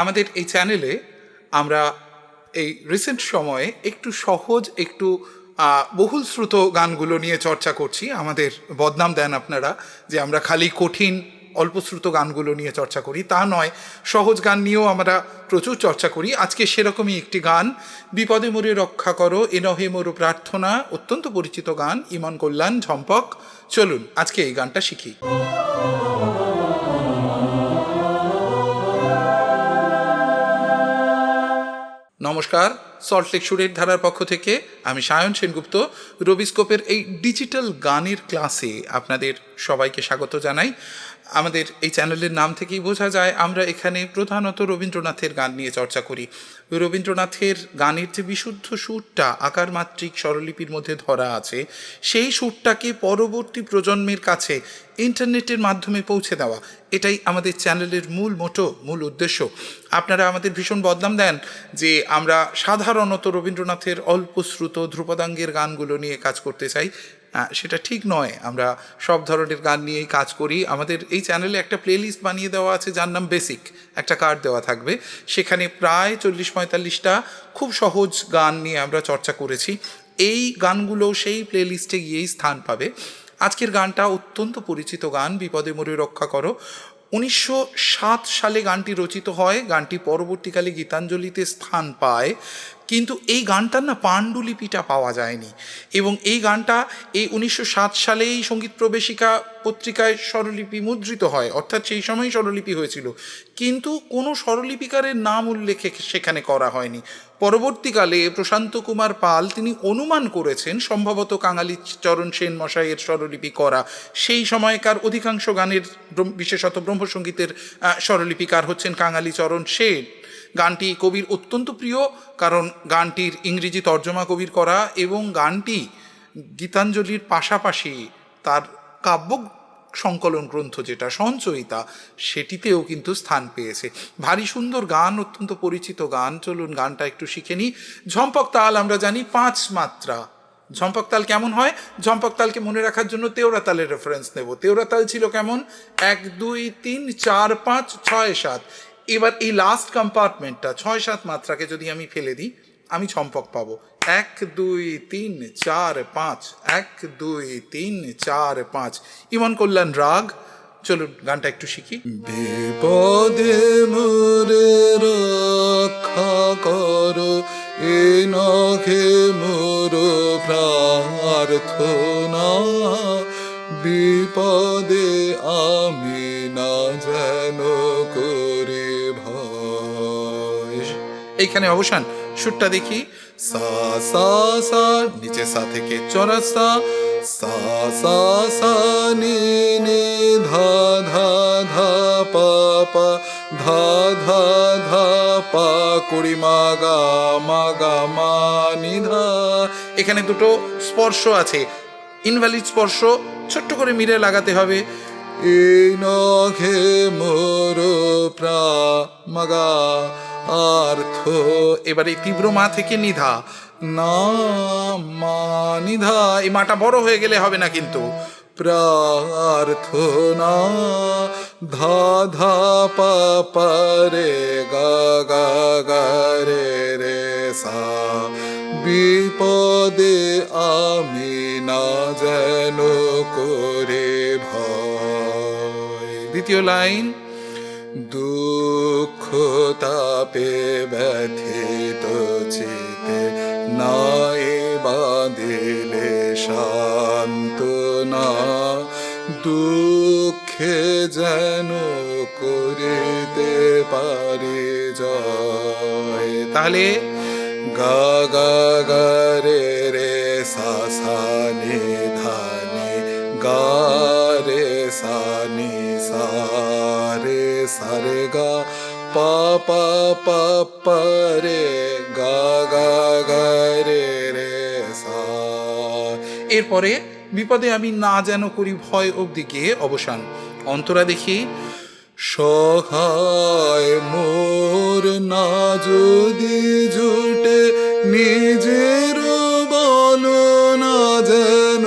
আমাদের এই চ্যানেলে আমরা এই রিসেন্ট সময়ে একটু সহজ, একটু বহুল শ্রুত গানগুলো নিয়ে চর্চা করছি। আমাদের বদনাম দেন আপনারা যে আমরা খালি কঠিন অল্পশ্রুত গানগুলো নিয়ে চর্চা করি। তা নয়, সহজ গান নিয়েও আমরা প্রচুর চর্চা করি। আজকে সেরকমই একটি গান, বিপদে মরে রক্ষা করো, এ নহে মোর প্রার্থনা, অত্যন্ত পরিচিত গান, ইমন কল্যাণ ঝম্পক। চলুন, আজকে এই গানটা শিখি। নমস্কার সল্টলেক সুরের ধারার পক্ষ থেকে আমি সায়ন সেনগুপ্ত রবিস্কোপের এই ডিজিটাল গানের ক্লাসে আপনাদের সবাইকে স্বাগত জানাই। আমাদের এই চ্যানেলের নাম থেকেই বোঝা যায়, আমরা এখানে প্রধানত রবীন্দ্রনাথের গান নিয়ে চর্চা করি। রবীন্দ্রনাথের গানের যে বিশুদ্ধ সুরটা আকার মাত্রিক স্বরলিপির মধ্যে ধরা আছে, সেই সুরটাকে পরবর্তী প্রজন্মের কাছে ইন্টারনেটের মাধ্যমে পৌঁছে দেওয়া, এটাই আমাদের চ্যানেলের মূল মোটো, মূল উদ্দেশ্য। আপনারা আমাদের ভীষণ বদনাম দেন যে আমরা সাধারণত রবীন্দ্রনাথের অল্পশ্রুত ধ্রুপদাঙ্গের গানগুলো নিয়ে কাজ করতে চাই। সেটা ঠিক নয়। আমরা সব ধরনের গান নিয়েই কাজ করি। আমাদের এই চ্যানেলে একটা প্লেলিস্ট বানিয়ে দেওয়া আছে, যার নাম বেসিক একটা কার্ড দেওয়া থাকবে। সেখানে প্রায় চল্লিশ পঁয়তাল্লিশটা খুব সহজ গান নিয়ে আমরা চর্চা করেছি। এই গানগুলো সেই প্লেলিস্টে গিয়েই স্থান পাবে। আজকের গানটা অত্যন্ত পরিচিত গান, বিপদে মরে রক্ষা করো। উনিশশো সাত সালে গানটি রচিত হয়। গানটি পরবর্তীকালে গীতাঞ্জলিতে স্থান পায়। কিন্তু এই গানটার না পাণ্ডুলিপিটা পাওয়া যায়নি। এবং এই গানটা এই উনিশশো সাত সালেই সংগীত প্রবেশিকা পত্রিকায় স্বরলিপি মুদ্রিত হয়, অর্থাৎ সেই সময়ই স্বরলিপি হয়েছিল। কিন্তু কোনো স্বরলিপিকারের নাম উল্লেখে সেখানে করা হয়নি। পরবর্তীকালে প্রশান্ত কুমার পাল তিনি অনুমান করেছেন, সম্ভবত কাঙালি চরণ সেন মশাইয়ের স্বরলিপি করা। সেই সময়কার অধিকাংশ গানের বিশেষত ব্রহ্মসঙ্গীতের স্বরলিপিকার হচ্ছেন কাঙালি চরণ সেন। গানটি কবির অত্যন্ত প্রিয়, কারণ গানটির ইংরেজি তর্জমা কবির করা এবং গানটি গীতাঞ্জলির পাশাপাশি তার কাব্য সংকলন গ্রন্থ যেটা সঞ্চয়িতা, সেটিতেও কিন্তু স্থান পেয়েছে। ভারী সুন্দর গান, অত্যন্ত পরিচিত গান, চলুন গানটা একটু শিখে নিই। ঝম্পক তাল আমরা জানি পাঁচ মাত্রা। ঝম্পক তাল কেমন হয়? ঝম্পক তালকে মনে রাখার জন্য তেওরা তালের রেফারেন্স নেব। তেওরা তাল ছিল কেমন? এক, দুই, তিন, চার, পাঁচ, ছয়, সাত। এবার এই লাস্ট কম্পার্টমেন্টটা ছয় সাত মাত্রাকে যদি আমি ফেলে দিই, আমি ঝম্পক পাবো। এক, দুই, তিন, চার, পাঁচ। এক, দুই, তিন, চার, পাঁচ। ইমন কল্যাণ রাগ। চলুন গানটা একটু শিখি। বিপদে মোরে রক্ষা করো, এ নখে মোর প্রার্থনা। বিপদে আমি না যেন করে। এইখানে অবসান। সুরটা দেখি। সা সা সা, নিচে সা থেকে চড়া সা। সা সা সা, নি নি, ধা ধা ধা, পা পা, ধা ধা ধা, পা কুড়ি মা, গা মা গা, মা, নি, ধা। এখানে দুটো স্পর্শ আছে। ইনভ্যালিড স্পর্শ, ছোট্ট করে মিলে লাগাতে হবে। এই নখে মোর প্রা মাগা আর্থ এবারে তীব্র মা থেকে নিধা। না মা, নিধা, এই মাটা বড় হয়ে গেলে হবে না কিন্তু। প্রার্থনা ধা ধা পা পা রে, গা গা গা রে রে, সা। বিপদে আমি না যেন করে ভয়। দ্বিতীয় লাইন, দুঃখ তাপে ব্যথিত চিতে নাই বাঁধিলে শান্ত না দুঃখে যেন করিতে পারি জয়। তাহলে গা গা গা রে রে সা সা নি ধা গা রে সা নি সা রে সা রে গা পা পা পা পা রে, গা গা গা রে রে, সা। এরপরে বিপদে আমি না যেন করি ভয় অবধি গিয়ে অবসান। অন্তরা দেখি সহায় মোর না যদি জুটে নিজের বল না যেন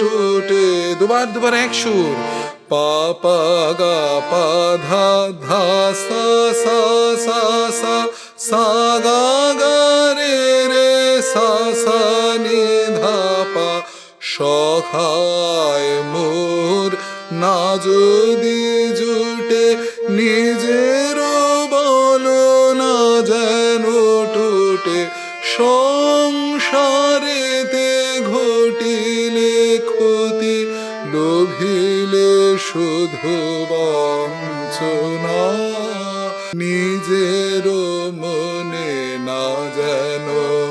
টুটে। দুবার দুবার এক সুর। পা গা পা ধা ধা সা সা সা সা সা গা রে রে সা সা নি ধা পা সখায় মোর না যদি নিজের মনে যেন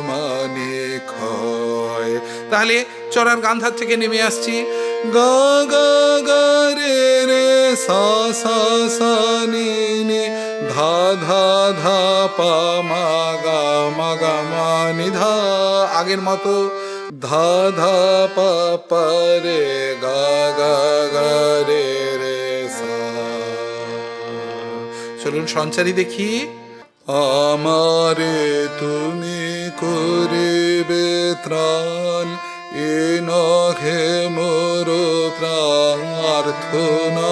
মানে ক্ষয় তাহলে চড়ার গান্ধার থেকে নেমে আসছি। গা গা গা, রে রে, সা সা সা, নি নি, ধা ধা ধা, পা, মা, গা মা গা, মা, নি, ধা, আগের মতো ধা ধা পা, রে, গা গা চলুন সঞ্চারী দেখি। আমারে তুমি করিবে ত্রাণ, এ নখে মোর প্রার্থনা।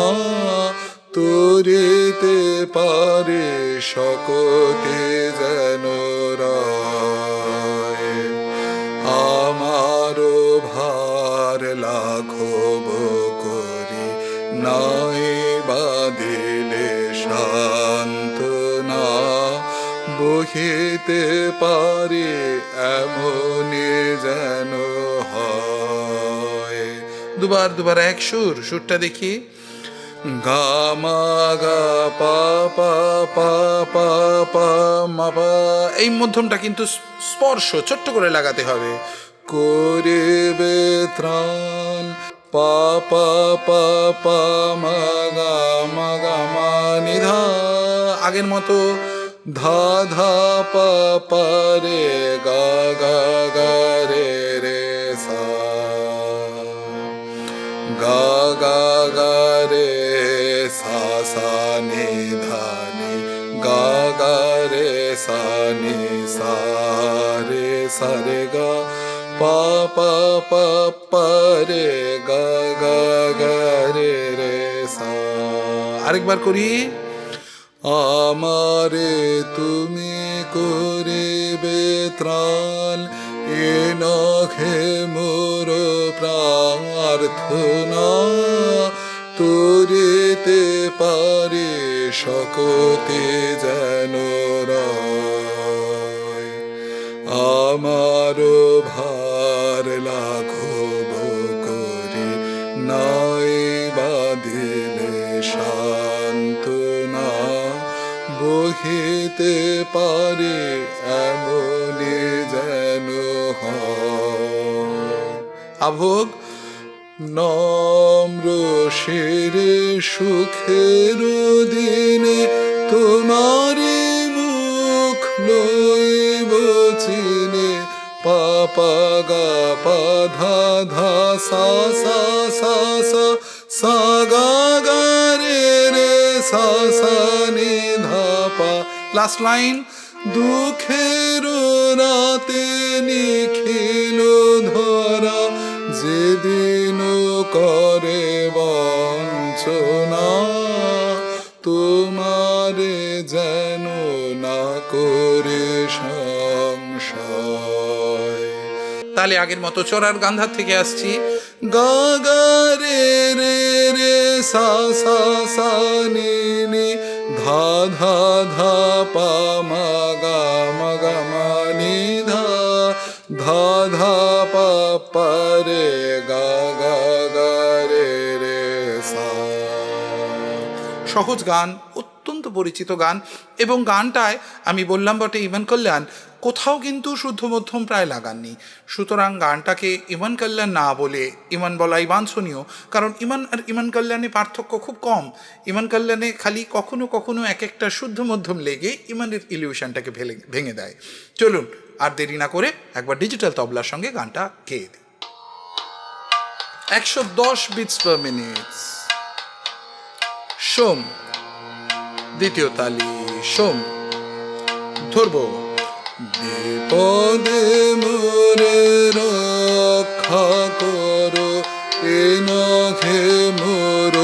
তোরিতে পারে সকতে যেন রায়। আমারও ভার লাঘব বহিতে পারে, এমনই যেন হয়। দুবার দুবার এক সুর, সুরটা দেখি। গা, মা, গা, পা পা পা পা পা, মা, পা। এই মধ্যমটা কিন্তু স্পর্শ, ছোট্ট করে লাগাতে হবে। করিবে ত্রাণ, পা পা পা পা, মা, গা মা গা, মা, নিধা। আগের মতো ধা ধা পা পা রে গা গা গা রে রে সা গা গা গা রে সা সা নি ধা নি গা গা রে সা নি সা রে সা রে গা পা পা পা পা রে গা গা গা রে রে সা আরেকবার করি আমারে তুমি করিবে ত্রাণ। এ নখে মোর প্রার্থনা। তোরিতে পারে সকতে যেন আমার ভার লাঘব করি নাই বহিতে পারে এমনি যেন আভোগ, নম্র শিরে সুখের দিনে তোমারি মুখ লইব চিনে পাপা গা পা ধা সা লাস্ট লাইন দুঃখের রাতে নিখিল ধরা, যেদিন করে বঞ্চনা, তোমারে যেন না করে সংশয়। আগের মতো চড়ার গান্ধার থেকে আসছি। গা গা রে রে রে সা সা সা নি নি ধা ধা ধা পা মা গা মা গা মা নি ধা ধা ধা পা পা রে গা গা গা রে রে সা। সহজ গান, অত্যন্ত পরিচিত গান, এবং গানটায় আমি বললাম বটে ইমান কল্যাণ কোথাও কিন্তু শুদ্ধ মধ্যম প্রায় লাগাননি। সুতরাং গানটাকে ইমান কল্যাণ না বলে ইমান বলাই বাঞ্ছনীয়, কারণ ইমান আর ইমান কল্যাণে পার্থক্য খুব কম। ইমান কল্যাণে খালি কখনো কখনো এক একটা শুদ্ধ মধ্যম লেগে ইমানের ইলিউশনটাকে ভেঙে ভেঙে দেয়। চলুন, আর দেরি না করে একবার ডিজিটাল তবলার সঙ্গে গানটা গেয়ে দিই একশো দশ বিটস পার মিনিট সোম, দ্বিতীয় তালি, সোম, ধরবো। বিপদে মোরে রক্ষা করো এ নখে মোর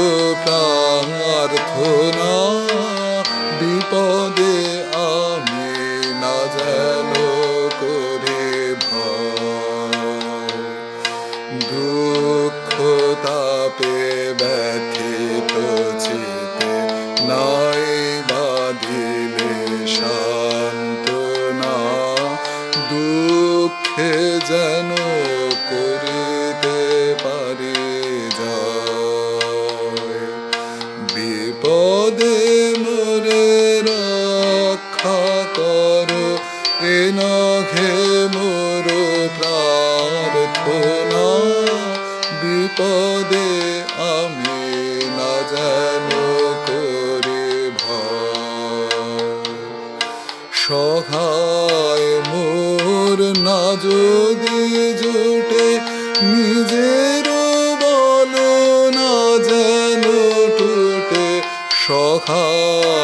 প্রার্থনা বিপদে 哦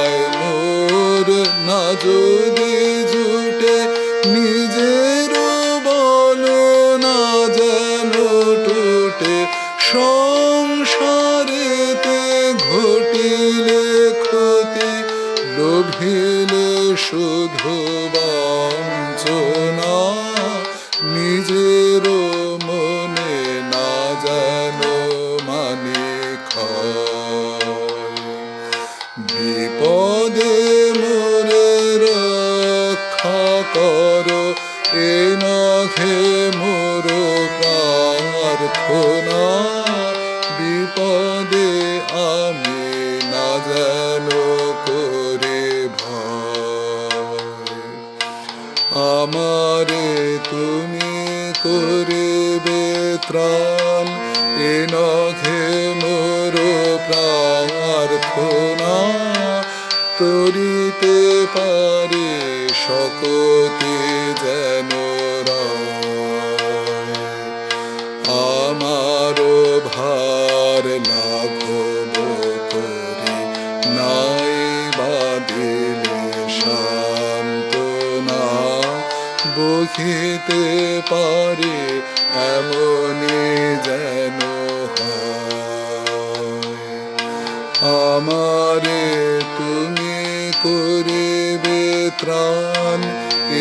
আমারে তুমি করবে ত্রাণ। এ নখে মোর প্রার্থনা। তরিতে পারে শকতি যেন রয়। আমারও ভার লাঘব করি নাই বাদিলে শান্তনা বহিতে পারে, এমনই যেন আমারে তুমি করিবে ত্রাণ,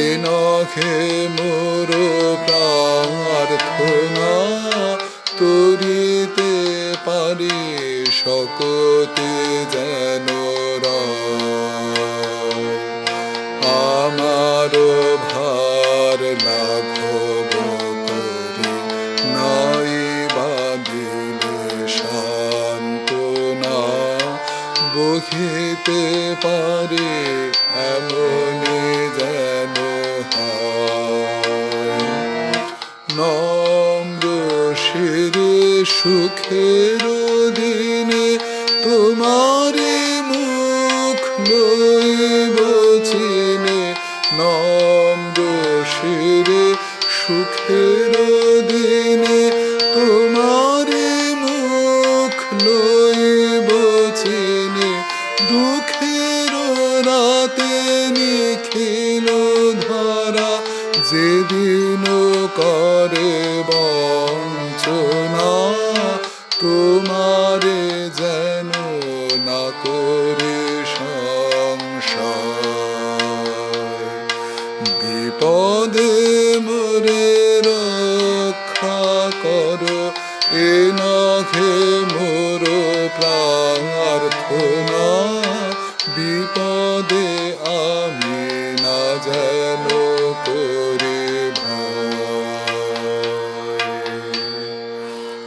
এ নখে মোর প্রার্থনা। তরিতে পারি, শকতে যেন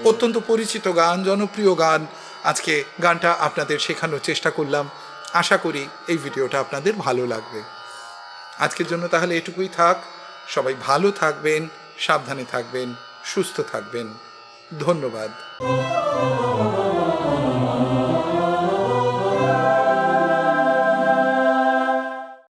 অত্যন্ত পরিচিত গান, জনপ্রিয় গান। আজকে গানটা আপনাদের শেখানোর চেষ্টা করলাম। আশা করি এই ভিডিওটা আপনাদের ভালো লাগবে। আজকের জন্য তাহলে এটুকুই থাক। সবাই ভালো থাকবেন, সাবধানে থাকবেন, সুস্থ থাকবেন। ধন্যবাদ।